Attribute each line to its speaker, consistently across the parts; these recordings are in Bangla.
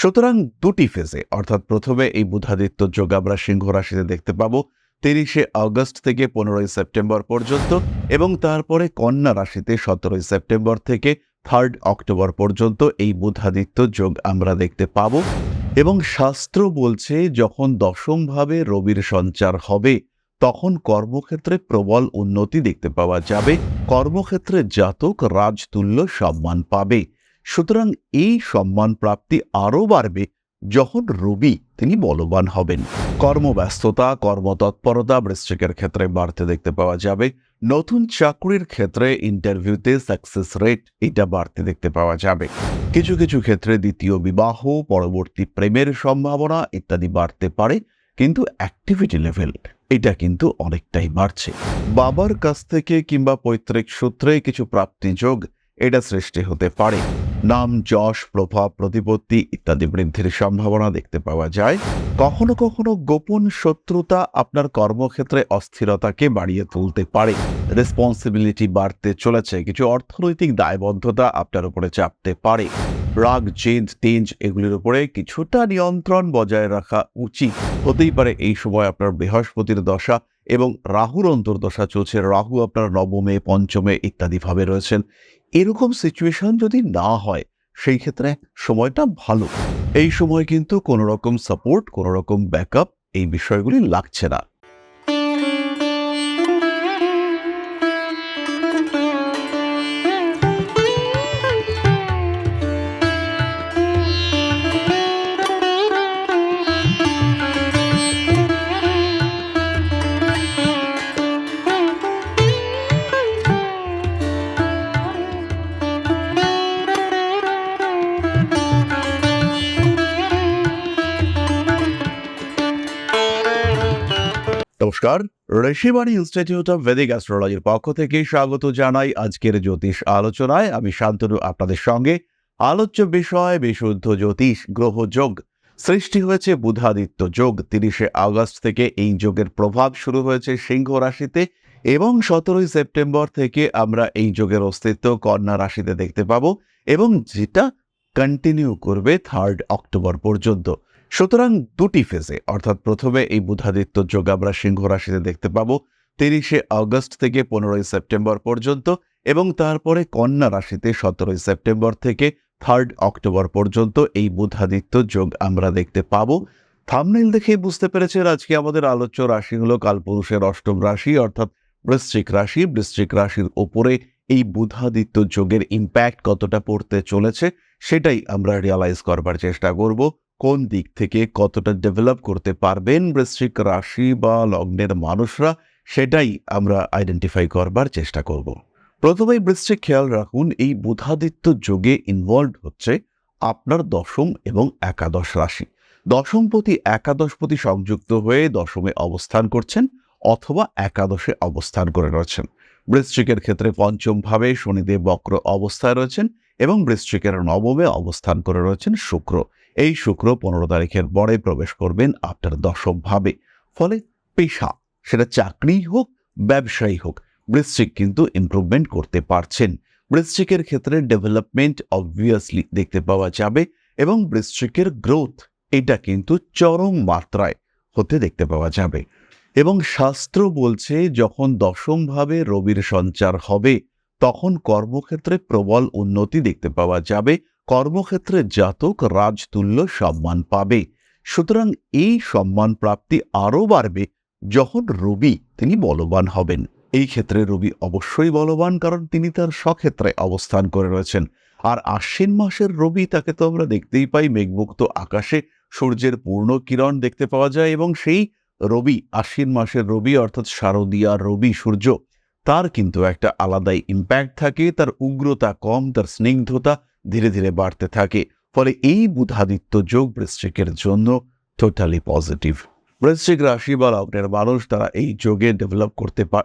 Speaker 1: সুতরাং দুটি ফেজে, অর্থাৎ প্রথমে এই বুধাদিত্য যোগ আমরা সিংহ রাশিতে দেখতে পাবো, তিরিশে আগস্ট থেকে পনেরোই সেপ্টেম্বর পর্যন্ত এবং তারপরে কন্যা রাশিতে সতেরোই সেপ্টেম্বর থেকে থার্ড অক্টোবর পর্যন্ত এই বুধাদিত্য যোগ আমরা দেখতে পাবো। এবং শাস্ত্র বলছে, যখন দশমভাবে রবির সঞ্চার হবে, তখন কর্মক্ষেত্রে প্রবল উন্নতি দেখতে পাওয়া যাবে। কর্মক্ষেত্রে জাতক রাজতুল্য সম্মান পাবে। সুতরাং এই সম্মান প্রাপ্তি আরও বাড়বে যখন রবি তিনি বলবান হবেন। কর্মব্যস্ততা, কর্মতৎপরতা বৃশ্চিকের ক্ষেত্রে বাড়তে দেখতে পাওয়া যাবে। নতুন চাকরির ক্ষেত্রে ইন্টারভিউতে সাকসেস রেট এটা বাড়তে দেখতে পাওয়া যাবে। কিছু কিছু ক্ষেত্রে দ্বিতীয় বিবাহ, পরবর্তী প্রেমের সম্ভাবনা ইত্যাদি বাড়তে পারে, কিন্তু অ্যাক্টিভিটি লেভেল এটা কিন্তু অনেকটাই বাড়ছে। বাবার কাছ থেকে কিংবা পৈতৃক সূত্রে কিছু প্রাপ্তিযোগ এটা সৃষ্টি হতে পারে। নাম, যশ, প্রভাব, প্রতিপত্তি ইত্যাদি বৃদ্ধির সম্ভাবনা দেখতে পাওয়া যায়। কখনো কখনো গোপন শত্রুতা আপনার কর্মক্ষেত্রে অস্থিরতাকে বাড়িয়ে তুলতে পারে। রেসপন্সিবিলিটি বাড়তে চলেছে। কিছু অর্থনৈতিক দায়বদ্ধতা আপনার উপরে চাপতে পারে। রাগ, জেদ, তেজ এগুলির উপরে কিছুটা নিয়ন্ত্রণ বজায় রাখা উচিত। হতেই পারে এই সময় আপনার বৃহস্পতির দশা এবং রাহুর অন্তর্দশা চলছে। রাহু আপনার নবমে, পঞ্চমে ইত্যাদিভাবে রয়েছেন। এরকম সিচুয়েশন যদি না হয়, সেই ক্ষেত্রে সময়টা ভালো। এই সময় কিন্তু কোনো রকম সাপোর্ট কোনো রকম ব্যাকআপ এই বিষয়গুলি লাগছে না। নমস্কার। ঋষিবাণী ইনস্টিটিউট অফ ভেদিক অ্যাস্ট্রোলজির পক্ষ থেকে স্বাগত জানাই আজকের জ্যোতিষ আলোচনায়। আমি শান্তনু, আপনাদের সঙ্গে আলোচ্য বিষয় বিশুদ্ধ জ্যোতিষ গ্রহযোগ সৃষ্টি হয়েছে বুধাদিত্য যোগ। তিরিশে আগস্ট থেকে এই যোগের প্রভাব শুরু হয়েছে সিংহ রাশিতে এবং সতেরোই সেপ্টেম্বর থেকে আমরা এই যোগের অস্তিত্ব কন্যা রাশিতে দেখতে পাবো এবং যেটা কন্টিনিউ করবে থার্ড অক্টোবর পর্যন্ত। সুতরাং দুটি ফেজে, অর্থাৎ প্রথমে এই বুধাদিত্য যোগ আমরা সিংহ রাশিতে দেখতে পাবো, তিরিশে আগস্ট থেকে পনেরোই সেপ্টেম্বর পর্যন্ত এবং তারপরে কন্যা রাশিতে সতেরোই সেপ্টেম্বর থেকে থার্ড অক্টোবর পর্যন্ত এই বুধাদিত্য যোগ আমরা দেখতে পাবো। থামনেল দেখে বুঝতে পেরেছেন আজকে আমাদের আলোচ্য রাশি হলো কালপুরুষের অষ্টম রাশি, অর্থাৎ বৃশ্চিক রাশি। বৃশ্চিক রাশির ওপরে এই বুধাদিত্য যোগের ইম্প্যাক্ট কতটা পড়তে চলেছে, সেটাই আমরা রিয়ালাইজ করবার চেষ্টা করব। কোন দিক থেকে কতটা ডেভেলপ করতে পারবেন বৃশ্চিক রাশি বা লগ্নের মানুষরা, সেটাই আমরা আইডেন্টিফাই করবার চেষ্টা করব। প্রথমেই বৃশ্চিক খেয়াল রাখুন, এই বুধাদিত্য যোগে ইনভলভ হচ্ছে আপনার দশম এবং একাদশ রাশি। দশমপতি একাদশপতি সংযুক্ত হয়ে দশমে অবস্থান করছেন অথবা একাদশে অবস্থান করে রয়েছেন। বৃশ্চিকের ক্ষেত্রে পঞ্চম ভাবে শনিদেব বক্র অবস্থায় রয়েছেন এবং বৃশ্চিকের নবমে অবস্থান করে রয়েছেন শুক্র। এই শুক্র পনেরো তারিখের পরে প্রবেশ করবেন আপনার দশম ভাবে ফলে পেশা, সেটা চাকরি হোক, ব্যবসায়ী হোক, বৃশ্চিক কিন্তু ইম্প্রুভমেন্ট করতে পারছেন। বৃশ্চিকের ক্ষেত্রে ডেভেলপমেন্ট অবভিয়াসলি দেখতে পাওয়া যাবে এবং বৃশ্চিকের গ্রোথ এটা কিন্তু চরম মাত্রায় হতে দেখতে পাওয়া যাবে। এবং শাস্ত্র বলছে, যখন দশমভাবে রবির সঞ্চার হবে, তখন কর্মক্ষেত্রে প্রবল উন্নতি দেখতে পাওয়া যাবে। কর্মক্ষেত্রে জাতক রাজতুল্য সম্মান পাবে। সুতরাং এই সম্মান প্রাপ্তি আরও বাড়বে যখন রবি তিনি বলবান হবেন। এই ক্ষেত্রে রবি অবশ্যই বলবান কারণ তিনি তার স্বক্ষেত্রে অবস্থান করে রয়েছেন। আর আশ্বিন মাসের রবি তাকে তো আমরা দেখতেই পাই মেঘমুক্ত আকাশে সূর্যের পূর্ণ কিরণ দেখতে পাওয়া যায় এবং সেই রবি আশ্বিন মাসের রবি অর্থাৎ শারদীয়া রবি সূর্য, তার কিন্তু একটা আলাদাই ইম্প্যাক্ট থাকে। তার উগ্রতা কম, তার স্নিগ্ধতা ধীরে ধীরে বাড়তে থাকে। ফলে এই বুধাদিত্য যোগ বৃশ্চিকের জন্য টোটালি পজিটিভ বৃশ্চিক রাশি বা লগ্নের মানুষ তারা এই যোগে ডেভেলপ করতে পার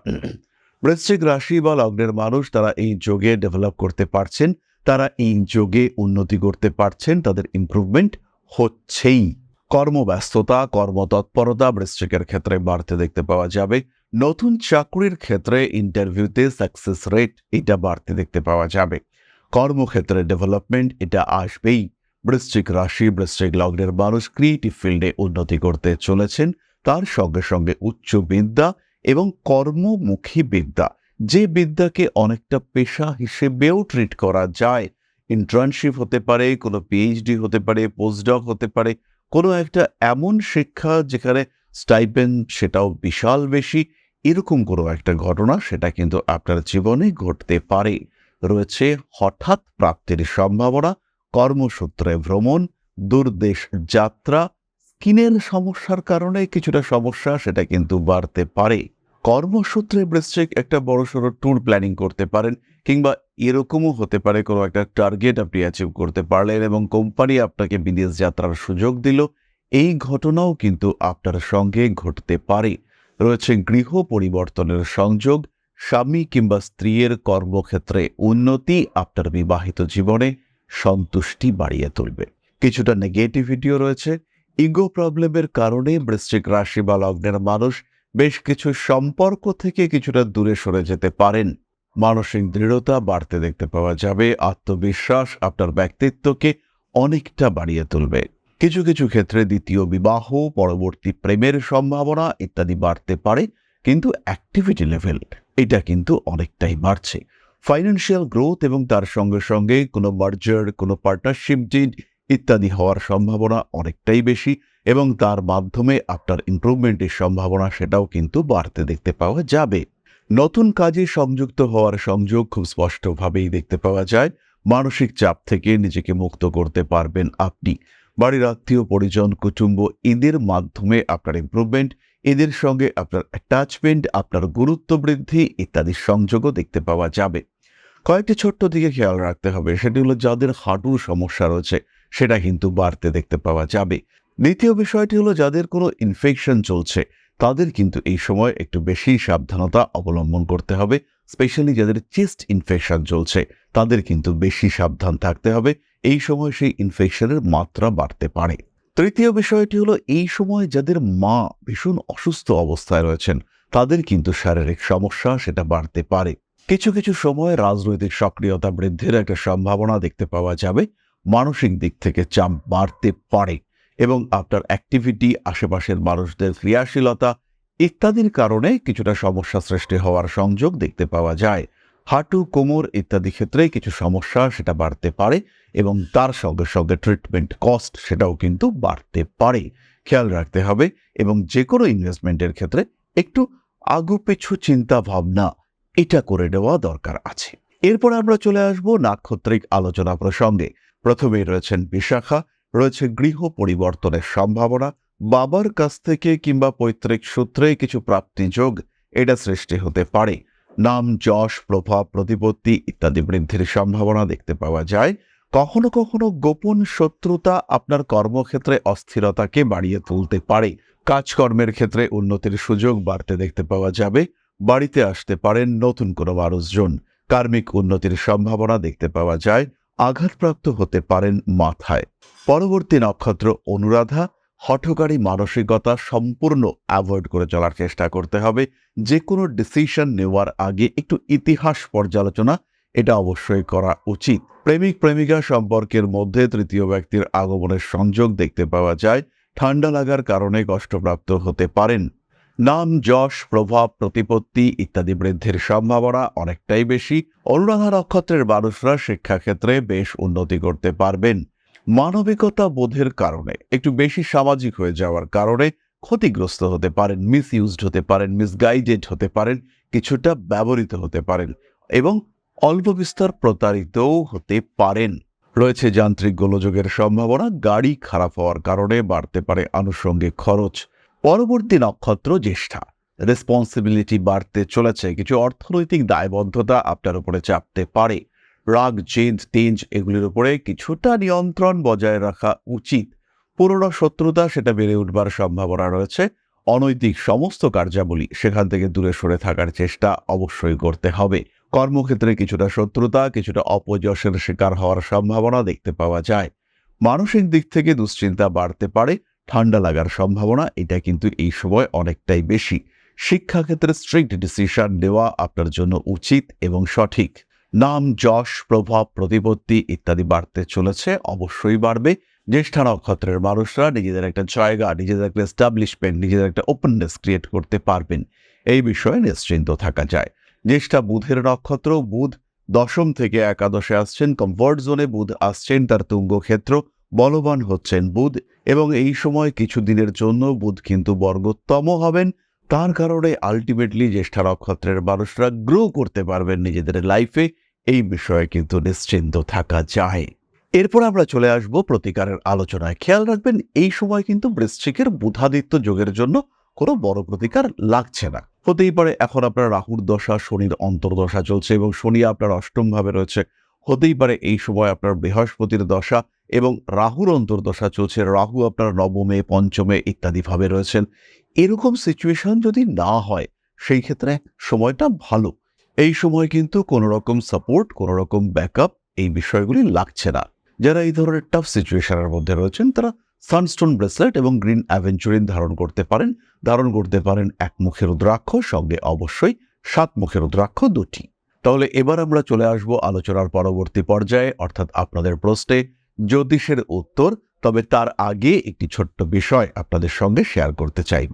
Speaker 1: বৃশ্চিক রাশি বা লগ্নের মানুষ তারা এই যোগে ডেভেলপ করতে পারছেন, তারা এই যোগে উন্নতি করতে পারছেন, তাদের ইমপ্রুভমেন্ট হচ্ছেই। কর্মব্যস্ততা, কর্মতৎপরতা বৃশ্চিকের ক্ষেত্রে বাড়তে দেখতে পাওয়া যাবে। নতুন চাকরির ক্ষেত্রে ইন্টারভিউতে সাকসেস রেট এটা বাড়তে দেখতে পাওয়া যাবে। কর্মক্ষেত্রে ডেভেলপমেন্ট এটা আসবেই। বৃশ্চিক রাশি, বৃশ্চিক লগ্নের মানুষ ক্রিয়েটিভ ফিল্ডে উন্নতি করতে চলেছেন। তার সঙ্গে সঙ্গে উচ্চ বিদ্যা এবং কর্মমুখী বিদ্যা, যে বিদ্যাকে অনেকটা পেশা হিসেবেও ট্রিট করা যায়। ইন্টার্নশিপ হতে পারে, কোনো পিএইচডি হতে পারে পোস্টডক হতে পারে, কোনো একটা এমন শিক্ষা যেখানে স্টাইপেন্ড সেটাও বিশাল বেশি। এরকম কোনো একটা ঘটনা সেটা কিন্তু আপনার জীবনে ঘটতে পারে। রয়েছে হঠাৎ প্রাপ্তির সম্ভাবনা, কর্মসূত্রে ভ্রমণ, দূরদেশ যাত্রা, স্কিনের সমস্যার কারণে কিছুটা সমস্যা সেটা কিন্তু বাড়তে পারে। কর্মসূত্রে বৃশ্চিক একটা বড়সড় ট্যুর প্ল্যানিং করতে পারেন কিংবা এরকমও হতে পারে কোনো একটা টার্গেট আপনি অ্যাচিভ করতে পারলেন এবং কোম্পানি আপনাকে বিদেশ যাত্রার সুযোগ দিল। এই ঘটনাও কিন্তু আপনার সঙ্গে ঘটতে পারে। রয়েছে গৃহ পরিবর্তনের সংযোগ স্বামী কিংবা স্ত্রীর কর্মক্ষেত্রে উন্নতি আপনার বিবাহিত জীবনে সন্তুষ্টি বাড়িয়ে তুলবে। কিছুটা নেগেটিভিটিও রয়েছে। ইগো প্রবলেমের কারণে বৃশ্চিক রাশি বা লগ্নের মানুষ বেশ কিছু সম্পর্ক থেকে কিছুটা দূরে সরে যেতে পারেন। মানসিক দৃঢ়তা বাড়তে দেখতে পাওয়া যাবে। আত্মবিশ্বাস আপনার ব্যক্তিত্বকে অনেকটা বাড়িয়ে তুলবে। কিছু কিছু ক্ষেত্রে দ্বিতীয় বিবাহ, পরবর্তী প্রেমের সম্ভাবনা ইত্যাদি বাড়তে পারে, কিন্তু অ্যাক্টিভিটি লেভেল এটা কিন্তু অনেকটাই বাড়ছে। ফাইন্যান্সিয়াল গ্রোথ এবং তার সঙ্গে সঙ্গে কোনো মার্জার কোনো পার্টনারশিপ ডিড ইত্যাদি হওয়ার সম্ভাবনা অনেকটাই বেশি এবং তার মাধ্যমে আপনার ইমপ্রুভমেন্টের সম্ভাবনা সেটাও কিন্তু বাড়তে দেখতে পাওয়া যাবে। নতুন কাজে সংযুক্ত হওয়ার সংযোগ খুব স্পষ্টভাবেই দেখতে পাওয়া যায়। মানসিক চাপ থেকে নিজেকে মুক্ত করতে পারবেন আপনি। বাড়ির আত্মীয়, পরিজন, কুটুম্ব, এদের মাধ্যমে আপনার ইমপ্রুভমেন্ট এদের সঙ্গে আপনার অ্যাটাচমেন্ট আপনার গুরুত্ব বৃদ্ধি ইত্যাদি সংযোগও দেখতে পাওয়া যাবে। কয়েকটি ছোট্ট দিকে খেয়াল রাখতে হবে, সেটি হলো যাদের হাঁটুর সমস্যা রয়েছে, সেটা কিন্তু বাড়তে দেখতে পাওয়া যাবে। দ্বিতীয় বিষয়টি হলো যাদের কোনো ইনফেকশন চলছে, তাদের কিন্তু এই সময় একটু বেশি সাবধানতা অবলম্বন করতে হবে স্পেশালি যাদের চেস্ট ইনফেকশন চলছে, তাদের কিন্তু বেশি সাবধান থাকতে হবে, এই সময় সেই ইনফেকশনের মাত্রা বাড়তে পারে। তৃতীয় বিষয়টি হলো, এই সময় যাদের মা ভীষণ অসুস্থ অবস্থায় রয়েছেন, তাদের কিন্তু শারীরিক সমস্যা সেটা বাড়তে পারে। কিছু কিছু সময় রাজনৈতিক সক্রিয়তা বৃদ্ধির একটা সম্ভাবনা দেখতে পাওয়া যাবে, মানসিক দিক থেকে চাপ বাড়তে পারে এবং আপনার অ্যাক্টিভিটি আশেপাশের মানুষদের ক্রিয়াশীলতা ইত্যাদির কারণে কিছুটা সমস্যা সৃষ্টি হওয়ার সংযোগ দেখতে পাওয়া যায়। হাঁটু, কোমর ইত্যাদি ক্ষেত্রে কিছু সমস্যা সেটা বাড়তে পারে এবং তার সঙ্গে সঙ্গে ট্রিটমেন্ট কস্ট সেটাও কিন্তু বাড়তে পারে। খেয়াল রাখতে হবে এবং যে কোনো ইনভেস্টমেন্টের ক্ষেত্রে একটু আগু পিছু চিন্তা ভাবনা এটা করে নেওয়া দরকার আছে। এরপর আমরা চলে আসব নাক্ষত্রিক আলোচনা প্রসঙ্গে। প্রথমেই রয়েছেন বিশাখা, রয়েছে গৃহ পরিবর্তনের সম্ভাবনা, বাবার কাছ থেকে কিংবা পৈতৃক সূত্রে কিছু প্রাপ্তি যোগ এটা সৃষ্টি হতে পারে। নাম, যশ, প্রভাব, প্রতিপত্তি ইত্যাদি বৃদ্ধির সম্ভাবনা দেখতে পাওয়া যায়। কখনো কখনো গোপন শত্রুতা আপনার কর্মক্ষেত্রে অস্থিরতাকে বাড়িয়ে তুলতে পারে। কাজকর্মের ক্ষেত্রে উন্নতির সুযোগ বাড়তে দেখতে পাওয়া যাবে। বাড়িতে আসতে পারেন নতুন কোনো মানুষজন। কার্মিক উন্নতির সম্ভাবনা দেখতে পাওয়া যায়। আঘাতপ্রাপ্ত হতে পারেন মাথায়। পরবর্তী নক্ষত্র অনুরাধা হঠকারী মানসিকতা সম্পূর্ণ অ্যাভয়েড করে চলার চেষ্টা করতে হবে। যে কোনো ডিসিশন নেওয়ার আগে একটু ইতিহাস পর্যালোচনা, এটা অবশ্যই করা উচিত। প্রেমিক প্রেমিকা সম্পর্কের মধ্যে তৃতীয় ব্যক্তির আগমনের সংযোগ দেখতে পাওয়া যায়। ঠান্ডা লাগার কারণে কষ্টপ্রাপ্ত হতে পারেন। নাম, যশ, প্রভাব, প্রতিপত্তি ইত্যাদি বৃদ্ধির সম্ভাবনা অনেকটাই বেশি। অনুরাধা নক্ষত্রের মানুষরা শিক্ষাক্ষেত্রে বেশ উন্নতি করতে পারবেন। মানবিকতা বোধের কারণে, একটু বেশি সামাজিক হয়ে যাওয়ার কারণে ক্ষতিগ্রস্ত হতে পারেন মিস ইউজড হতে পারেন মিসগাইডেড হতে পারেন, কিছুটা ব্যবহৃত হতে পারেন এবং অল্প বিস্তর প্রতারিতও হতে পারেন। রয়েছে যান্ত্রিক গোলযোগের সম্ভাবনা, গাড়ি খারাপ হওয়ার কারণে বাড়তে পারে আনুষঙ্গিক খরচ। পরবর্তী নক্ষত্র জ্যেষ্ঠা। রেসপন্সিবিলিটি বাড়তে চলেছে, কিছু অর্থনৈতিক দায়বদ্ধতা আপনার উপরে চাপতে পারে। রাগ, জেদ, তেজ এগুলির উপরে কিছুটা নিয়ন্ত্রণ বজায় রাখা উচিত। পুরনো শত্রুতা সেটা বেড়ে উঠবার সম্ভাবনা রয়েছে। অনৈতিক সমস্ত কার্যাবলী সেখান থেকে দূরে সরে থাকার চেষ্টা অবশ্যই করতে হবে। কর্মক্ষেত্রে কিছুটা শত্রুতা, কিছুটা অপযশের শিকার হওয়ার সম্ভাবনা দেখতে পাওয়া যায়। মানসিক দিক থেকে দুশ্চিন্তা বাড়তে পারে, ঠান্ডা লাগার সম্ভাবনা, এটা কিন্তু এই সময় অনেকটাই বেশি। শিক্ষাক্ষেত্রে স্ট্রিক্ট ডিসিশন নেওয়া আপনার জন্য উচিত এবং সঠিক। নাম, যশ, প্রভাব, প্রতিপত্তি ইত্যাদি বাড়তে চলেছে, অবশ্যই বাড়বে। জ্যেষ্ঠা নক্ষত্রের মানুষরা নিজেদের একটা জায়গা, নিজেদের একটা এস্টাবলিশমেন্ট নিজেদের একটা ওপেননেস ক্রিয়েট করতে পারবেন। এই বিষয়ে নিশ্চিন্ত থাকা যায়। জ্যেষ্ঠা বুধের নক্ষত্র, বুধ দশম থেকে একাদশে আসছেন কমফর্ট জোনে বুধ আসছেন, তার তুঙ্গ ক্ষেত্র বলবান হচ্ছেন বুধ এবং এই সময় কিছু দিনের জন্য বুধ কিন্তু বর্গোত্তম হবেন। তার কারণে আলটিমেটলি জ্যেষ্ঠা নক্ষত্রের মানুষরা গ্রো করতে পারবেন নিজেদের লাইফে এই বিষয়ে কিন্তু নিশ্চিন্ত থাকা যায়। এরপর আমরা চলে আসব প্রতিকারের আলোচনায়। খেয়াল রাখবেন, এই সময় কিন্তু বৃশ্চিকের বুধাদিত্য যোগের জন্য কোনো বড় প্রতিকার লাগছে না। হতেই পারে, এখন আপনার রাহুর দশা, শনির অন্তর্দশা চলছে এবং শনি আপনার অষ্টম ভাবে রয়েছে। হতেই পারে, এই সময় আপনার বৃহস্পতির দশা এবং রাহুর অন্তর্দশা চলছে। রাহু আপনার নবমে, পঞ্চমে ইত্যাদিভাবে রয়েছেন। এরকম সিচুয়েশন যদি না হয়, সেই ক্ষেত্রে সময়টা ভালো। এই সময় কিন্তু কোনো রকম সাপোর্ট কোনো রকম ব্যাকআপ এই বিষয়গুলি লাগছে না। যারা এই ধরনের টাফ সিচুয়েশনের মধ্যে রয়েছেন, তারা সানস্টোন ব্রেসলেট এবং গ্রিন অ্যাভেঞ্চুরিন ধারণ করতে পারেন। ধারণ করতে পারেন এক মুখের রুদ্রাক্ষ, সঙ্গে অবশ্যই সাত মুখের রুদ্রাক্ষ দুটি। তাহলে এবার আমরা চলে আসব আলোচনার পরবর্তী পর্যায়ে, অর্থাৎ আপনাদের প্রশ্নে জ্যোতিষের উত্তর তবে তার আগে একটি ছোট্ট বিষয় আপনাদের সঙ্গে শেয়ার করতে চাইব।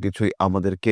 Speaker 2: কিছুই আমাদেরকে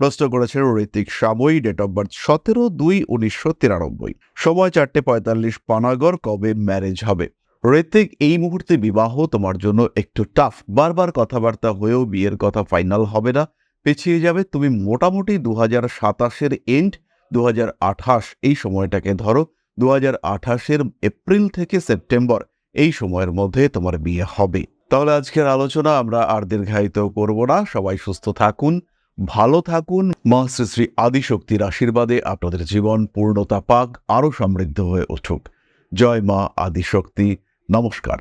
Speaker 1: প্রশ্ন করেছেন ঋতিক সাময়ী ডেট অফ বার্থ সতেরো দুই উনিশশো তিরানব্বই। সময় চারটে পঁয়তাল্লিশ, পানাগড়, কবে ম্যারেজ হবে? ঋতিক এই মুহূর্তে বিবাহ তোমার জন্য একটু টাফ বারবার কথাবার্তা হয়েও বিয়ের কথা ফাইনাল হবে না। পিছিয়ে যাবে, তুমি মোটামুটি দু হাজার সাতাশের এন্ড দু হাজার আঠাশ, এই সময়টাকে ধরো। দু হাজার আঠাশের এপ্রিল থেকে সেপ্টেম্বর, এই সময়ের মধ্যে তোমার বিয়ে হবে। তাহলে আজকের আলোচনা আমরা আর দীর্ঘায়িত করব না। সবাই সুস্থ থাকুন। ভালো থাকুন। মা শ্রী শ্রী আদিশক্তির আশীর্বাদে আপনাদের জীবন পূর্ণতা পাক, আরও সমৃদ্ধ হয়ে উঠুক। জয় মা আদিশক্তি। নমস্কার।